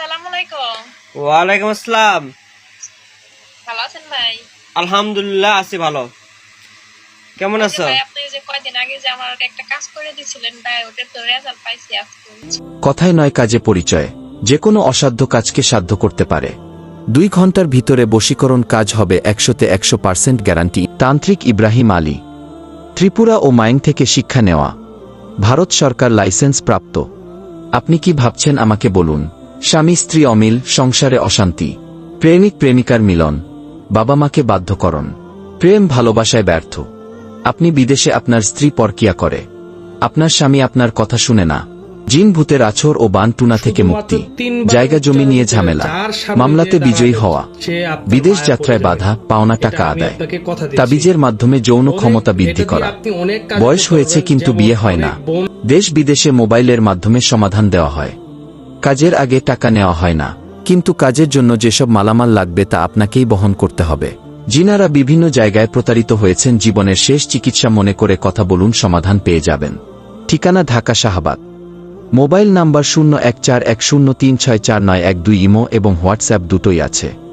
আলাইকুম। ওয়ালাইকুম আসসালাম। ভালো আছেন ভাই? আলহামদুলিল্লাহ আছি ভালো। কেমন আছো? ভাই আপনি যে কয়দিন আগে যে আমার একটা কাজ করে দিয়েছিলেন ভাই ওটা তো রেজাল্ট পাইছি আজকে। কথায় নয় কাজে পরিচয় যে কোনো অসাধ্য কাজকে সাধ্য করতে পারে। দুই ঘণ্টার ভিতরে বশীকরণ কাজ হবে একশোতে একশো পার্সেন্ট গ্যারান্টি তান্ত্রিক ইব্রাহিম আলী। ত্রিপুরা ও মাইন থেকে শিক্ষা নেওয়া। ভারত সরকার লাইসেন্স প্রাপ্ত। আপনি কি ভাবছেন আমাকে বলুন? স্বামী স্ত্রী অমিল সংসারে অশান্তি। প্রেমিক প্রেমিকার মিলন। বাবা মাকে বাধ্যকরণ। প্রেম ভালোবাসায় ব্যর্থ। আপনি বিদেশে আপনার স্ত্রী পরকিয়া করে। আপনার স্বামী আপনার কথা শুনে না। জিন ভূতের আছর ও বান টুনা থেকে মুক্তি। জায়গা জমি নিয়ে ঝামেলা। মামলাতে বিজয়ী হওয়া। বিদেশ যাত্রায় বাধা পাওনা টাকা আদায়। তাবিজের মাধ্যমে যৌন ক্ষমতা বৃদ্ধি করা। বয়স হয়েছে কিন্তু বিয়ে হয় না। দেশ বিদেশে মোবাইলের মাধ্যমে সমাধান দেওয়া হয়। কাজের আগে টাকা নেওয়া হয় না। কিন্তু কাজের জন্য যেসব মালামাল লাগবে তা আপনাকেই বহন করতে হবে। জিনারা বিভিন্ন জায়গায় প্রতারিত হয়েছেন, জীবনের শেষ চিকিৎসা মনে করে কথা বলুন, সমাধান পেয়ে যাবেন। ঠিকানা ঢাকা শাহবাগ। মোবাইল নাম্বার শূন্য এক চার এক শূন্য তিন ছয় চার নয় এক দুই, ইমো এবং হোয়াটসঅ্যাপ দুটোই আছে।